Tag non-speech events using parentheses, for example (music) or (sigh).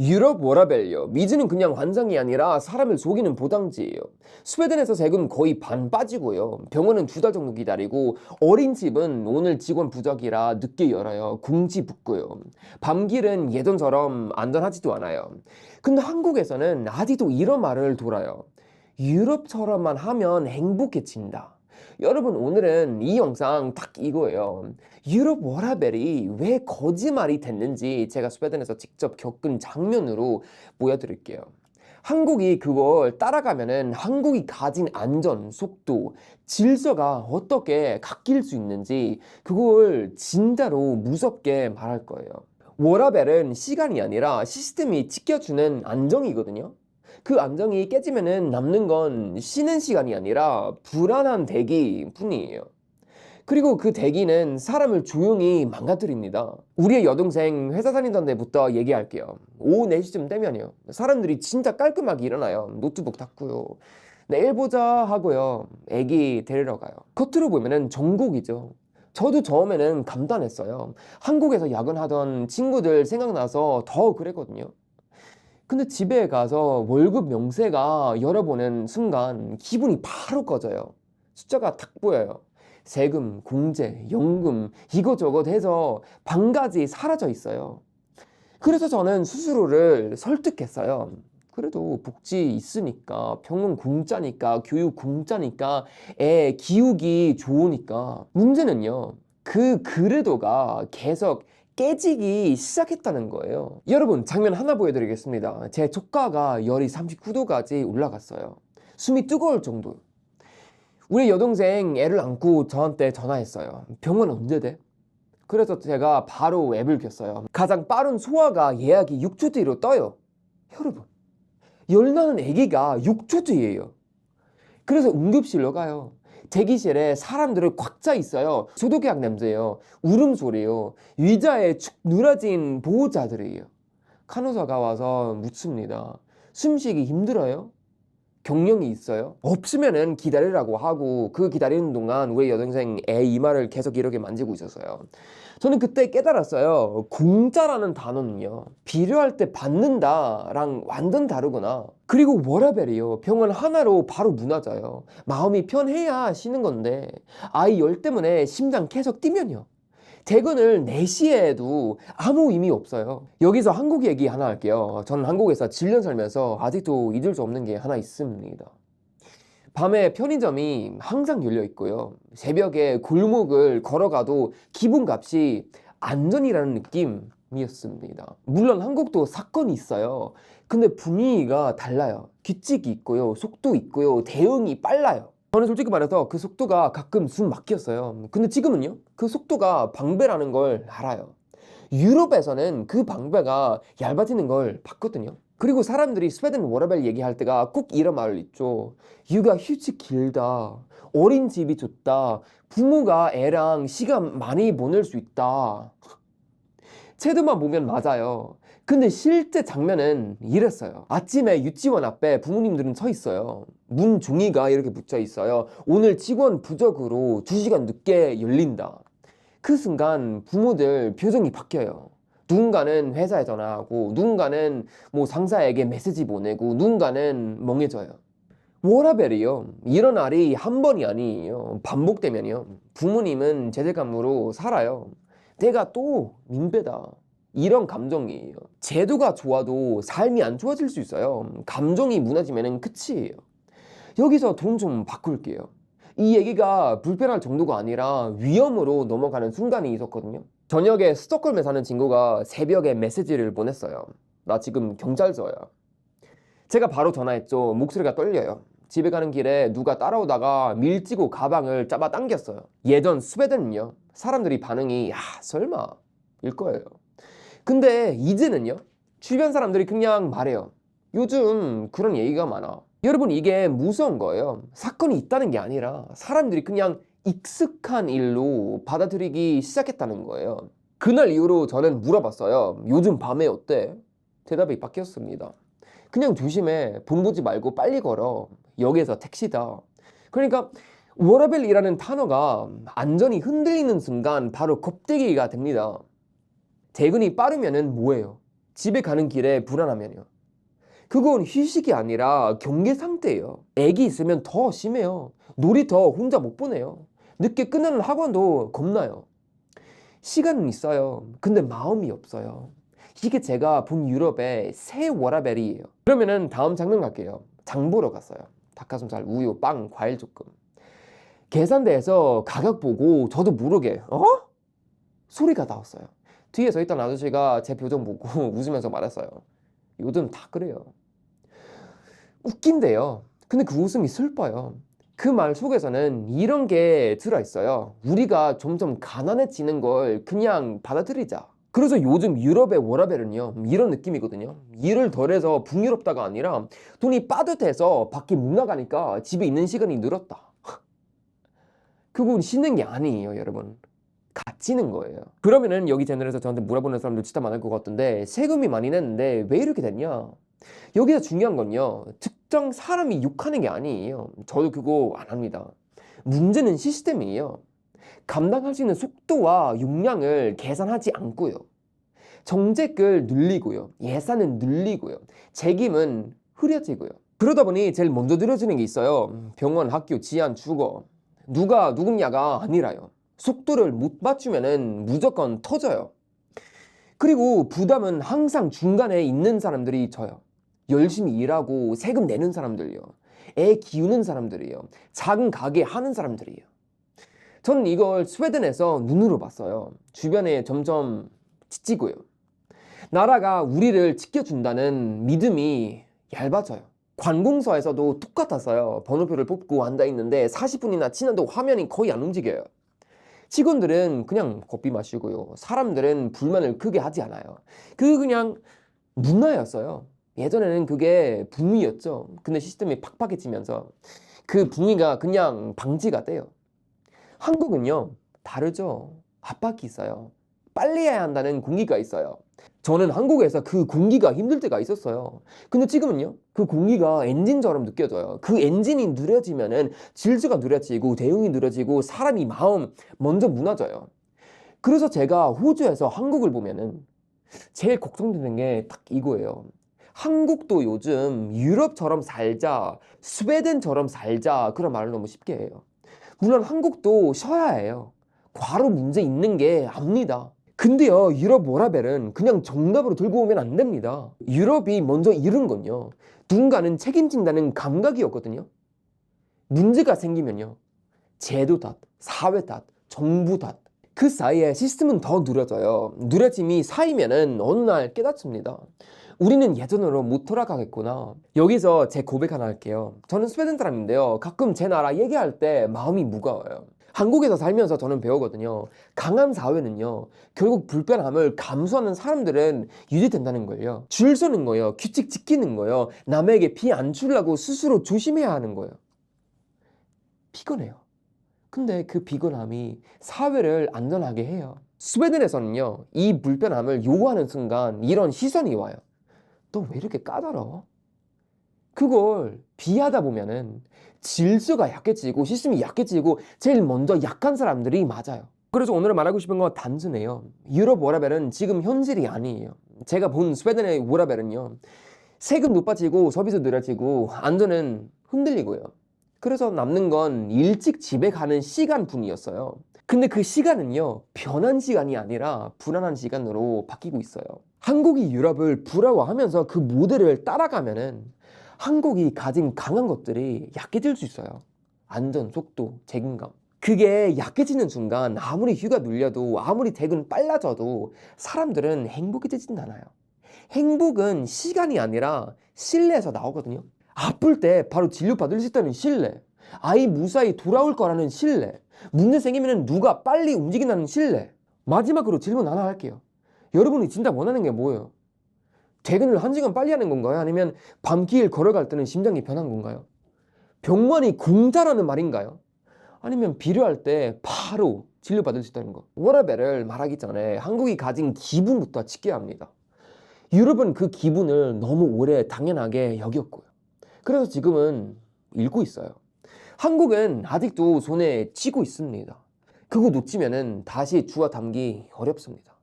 유럽 워라벨요. 미즈는 그냥 환상이 아니라 사람을 속이는 보당지예요. 스웨덴에서 세금 거의 반 빠지고요. 병원은 두 달 정도 기다리고 어린 집은 오늘 직원 부적이라 늦게 열어요. 궁지 붙고요. 밤길은 예전처럼 안전하지도 않아요. 근데 한국에서는 아직도 이런 말을 돌아요. 유럽처럼만 하면 행복해진다. 여러분 오늘은 이 영상 딱 이거예요. 유럽 워라벨이 왜 거짓말이 됐는지 제가 스웨덴에서 직접 겪은 장면으로 보여드릴게요. 한국이 그걸 따라가면은 한국이 가진 안전, 속도, 질서가 어떻게 바뀔 수 있는지 그걸 진짜로 무섭게 말할 거예요. 워라벨은 시간이 아니라 시스템이 지켜주는 안정이거든요. 그 안정이 깨지면은 남는 건 쉬는 시간이 아니라 불안한 대기 뿐이에요. 그리고 그 대기는 사람을 조용히 망가뜨립니다. 우리의 여동생 회사 다니던 데부터 얘기할게요. 오후 4시쯤 되면요. 사람들이 진짜 깔끔하게 일어나요. 노트북 닫고요. 내일 보자 하고요. 애기 데리러 가요. 겉으로 보면은 정국이죠. 저도 처음에는 감탄했어요. 한국에서 야근하던 친구들 생각나서 더 그랬거든요. 근데 집에 가서 월급 명세가 열어보는 순간 기분이 바로 꺼져요. 숫자가 탁 보여요. 세금, 공제, 연금 이것저것 해서 반가지 사라져 있어요. 그래서 저는 스스로를 설득했어요. 그래도 복지 있으니까 병원 공짜니까 교육 공짜니까 애 기우기 좋으니까 문제는요. 그 그래도가 계속 깨지기 시작했다는 거예요. 여러분 장면 하나 보여드리겠습니다. 제 조카가 열이 39도까지 올라갔어요. 숨이 뜨거울 정도. 우리 여동생 애를 안고 저한테 전화했어요. 병원 언제 돼? 그래서 제가 바로 앱을 켰어요. 가장 빠른 소아가 예약이 6초 뒤로 떠요. 여러분, 열 나는 아기가 6초 뒤예요. 그래서 응급실로 가요. 대기실에 사람들을 꽉 차 있어요. 소독약 냄새요. 울음소리요. 의자에 축 늘어진 보호자들이에요. 간호사가 와서 묻습니다. 숨쉬기 힘들어요? 경령이 있어요? 없으면은 기다리라고 하고 그 기다리는 동안 우리 여동생 애 이마를 계속 이렇게 만지고 있었어요. 저는 그때 깨달았어요. 공짜라는 단어는요. 필요할 때 받는다랑 완전 다르구나. 그리고 워라벨이요. 병원 하나로 바로 무너져요. 마음이 편해야 쉬는 건데 아이 열 때문에 심장 계속 뛰면요. 퇴근을 4시에 해도 아무 의미 없어요. 여기서 한국 얘기 하나 할게요. 저는 한국에서 7년 살면서 아직도 잊을 수 없는 게 하나 있습니다. 밤에 편의점이 항상 열려 있고요. 새벽에 골목을 걸어가도 기분값이 안전이라는 느낌이었습니다. 물론 한국도 사건이 있어요. 근데 분위기가 달라요. 규칙이 있고요. 속도 있고요. 대응이 빨라요. 저는 솔직히 말해서 그 속도가 가끔 숨 막혔어요. 근데 지금은요? 그 속도가 방배라는 걸 알아요. 유럽에서는 그 방배가 얇아지는 걸 봤거든요. 그리고 사람들이 스웨덴 워라벨 얘기할 때가 꼭 이런 말을 있죠. 육아 휴직 길다. 어린 집이 좋다. 부모가 애랑 시간 많이 보낼 수 있다. 채도만 보면 맞아요. 근데 실제 장면은 이랬어요. 아침에 유치원 앞에 부모님들은 서 있어요. 문 종이가 이렇게 붙여 있어요. 오늘 직원 부적으로 2시간 늦게 열린다. 그 순간 부모들 표정이 바뀌어요. 누군가는 회사에 전화하고 누군가는 뭐 상사에게 메시지 보내고 누군가는 멍해져요. 워라벨이요. 이런 날이 한 번이 아니에요. 반복되면요. 부모님은 제재감으로 살아요. 내가 또 민폐다. 이런 감정이에요. 제도가 좋아도 삶이 안 좋아질 수 있어요. 감정이 무너지면 끝이에요. 여기서 돈 좀 바꿀게요. 이 얘기가 불편할 정도가 아니라 위험으로 넘어가는 순간이 있었거든요. 저녁에 스톡홀름에 사는 친구가 새벽에 메시지를 보냈어요. 나 지금 경찰서야. 제가 바로 전화했죠. 목소리가 떨려요. 집에 가는 길에 누가 따라오다가 밀치고 가방을 잡아 당겼어요. 예전 스웨덴은요. 사람들이 반응이 야 설마 일 거예요. 근데 이제는요. 주변 사람들이 그냥 말해요. 요즘 그런 얘기가 많아. 여러분 이게 무서운 거예요. 사건이 있다는 게 아니라 사람들이 그냥 익숙한 일로 받아들이기 시작했다는 거예요. 그날 이후로 저는 물어봤어요. 요즘 밤에 어때? 대답이 바뀌었습니다. 그냥 조심해. 돈 보지 말고 빨리 걸어. 역에서 택시다. 그러니까 워라벨이라는 단어가 안전이 흔들리는 순간 바로 겁대기가 됩니다. 퇴근이 빠르면은 뭐예요? 집에 가는 길에 불안하면요. 그건 휴식이 아니라 경계 상태예요. 애기 있으면 더 심해요. 놀이터 혼자 못 보내요. 늦게 끝나는 학원도 겁나요. 시간은 있어요. 근데 마음이 없어요. 이게 제가 본 유럽의 새 워라벨이에요. 그러면은 다음 장면 갈게요. 장 보러 갔어요. 닭가슴살, 우유, 빵, 과일 조금. 계산대에서 가격 보고 저도 모르게 어? 소리가 나왔어요. 뒤에 서 있던 아저씨가 제 표정 보고 (laughs) 웃으면서 말했어요. 요즘 다 그래요. 웃긴데요. 근데 그 웃음이 슬퍼요. 그 말 속에서는 이런 게 들어있어요. 우리가 점점 가난해지는 걸 그냥 받아들이자. 그래서 요즘 유럽의 워라벨은요, 이런 느낌이거든요. 일을 덜해서 북유럽다가 아니라 돈이 빠듯해서 밖에 못 나가니까 집에 있는 시간이 늘었다. 그건 쉬는 게 아니에요, 여러분. 갇히는 거예요. 그러면은 여기 채널에서 저한테 물어보는 사람들 진짜 많을 것 같은데 세금이 많이 냈는데 왜 이렇게 됐냐? 여기서 중요한 건요. 특정 사람이 욕하는 게 아니에요. 저도 그거 안 합니다. 문제는 시스템이에요. 감당할 수 있는 속도와 용량을 계산하지 않고요. 정책을 늘리고요. 예산은 늘리고요. 책임은 흐려지고요. 그러다 보니 제일 먼저 늘어지는 게 있어요. 병원, 학교, 지안, 주거. 누가 누굽냐가 아니라요. 속도를 못 맞추면은 무조건 터져요. 그리고 부담은 항상 중간에 있는 사람들이 져요. 열심히 일하고 세금 내는 사람들이요. 애 키우는 사람들이요. 작은 가게 하는 사람들이요. 전 이걸 스웨덴에서 눈으로 봤어요. 주변에 점점 지치고요. 나라가 우리를 지켜준다는 믿음이 얇아져요. 관공서에서도 똑같았어요. 번호표를 뽑고 앉아 있는데 40분이나 지나도 화면이 거의 안 움직여요. 직원들은 그냥 커피 마시고요. 사람들은 불만을 크게 하지 않아요. 그 그냥 문화였어요. 예전에는 그게 붕이었죠. 근데 시스템이 팍팍해지면서 그 붕이가 그냥 방지가 돼요. 한국은요, 다르죠. 압박이 있어요. 빨리 해야 한다는 공기가 있어요. 저는 한국에서 그 공기가 힘들 때가 있었어요. 근데 지금은요, 그 공기가 엔진처럼 느껴져요. 그 엔진이 느려지면은 질주가 느려지고 대응이 느려지고 사람이 마음 먼저 무너져요. 그래서 제가 호주에서 한국을 보면은 제일 걱정되는 게 딱 이거예요. 한국도 요즘 유럽처럼 살자, 스웨덴처럼 살자 그런 말을 너무 쉽게 해요. 물론 한국도 쉬어야 해요. 과로 문제 있는 게 압니다. 근데요, 유럽 워라벨은 그냥 정답으로 들고 오면 안 됩니다. 유럽이 먼저 잃은 건요. 누군가는 책임진다는 감각이었거든요. 문제가 생기면요. 제도 탓, 사회 탓, 정부 탓. 그 사이에 시스템은 더 느려져요. 느려짐이 쌓이면은 어느 날 깨닫습니다. 우리는 예전으로 못 돌아가겠구나. 여기서 제 고백 하나 할게요. 저는 스웨덴 사람인데요. 가끔 제 나라 얘기할 때 마음이 무거워요. 한국에서 살면서 저는 배우거든요. 강한 사회는요, 결국 불편함을 감수하는 사람들은 유지된다는 거예요. 줄 서는 거예요. 규칙 지키는 거예요. 남에게 피안 주려고 스스로 조심해야 하는 거예요. 피곤해요. 근데 그 피곤함이 사회를 안전하게 해요. 스웨덴에서는요, 이 불편함을 요구하는 순간 이런 시선이 와요. 너 왜 이렇게 까다로워? 그걸 비하다 보면은 질서가 약해지고 시스템이 약해지고 제일 먼저 약한 사람들이 맞아요. 그래서 오늘 말하고 싶은 건 단순해요. 유럽 워라벨은 지금 현실이 아니에요. 제가 본 스웨덴의 워라벨은요. 세금 높아지고 서비스 느려지고 안전은 흔들리고요. 그래서 남는 건 일찍 집에 가는 시간뿐이었어요. 근데 그 시간은요, 변한 시간이 아니라 불안한 시간으로 바뀌고 있어요. 한국이 유럽을 부러워하면서 그 모델을 따라가면은 한국이 가진 강한 것들이 약해질 수 있어요. 안전, 속도, 책임감. 그게 약해지는 순간 아무리 휴가 눌려도 아무리 퇴근 빨라져도 사람들은 행복해지진 않아요. 행복은 시간이 아니라 신뢰에서 나오거든요. 아플 때 바로 진료 받을 수 있다는 신뢰. 아이 무사히 돌아올 거라는 신뢰. 문제 생기면 누가 빨리 움직인다는 신뢰. 마지막으로 질문 하나 할게요. 여러분이 진짜 원하는 게 뭐예요? 퇴근을 한 시간 빨리 하는 건가요? 아니면 밤길 걸어갈 때는 심장이 변한 건가요? 병원이 공짜라는 말인가요? 아니면 필요할 때 바로 진료받을 수 있다는 거. 워라벨을 말하기 전에 한국이 가진 기분부터 지켜야 합니다. 유럽은 그 기분을 너무 오래 당연하게 여겼고요. 그래서 지금은 잃고 있어요. 한국은 아직도 손에 쥐고 있습니다. 그거 놓치면은 다시 주워 담기 어렵습니다.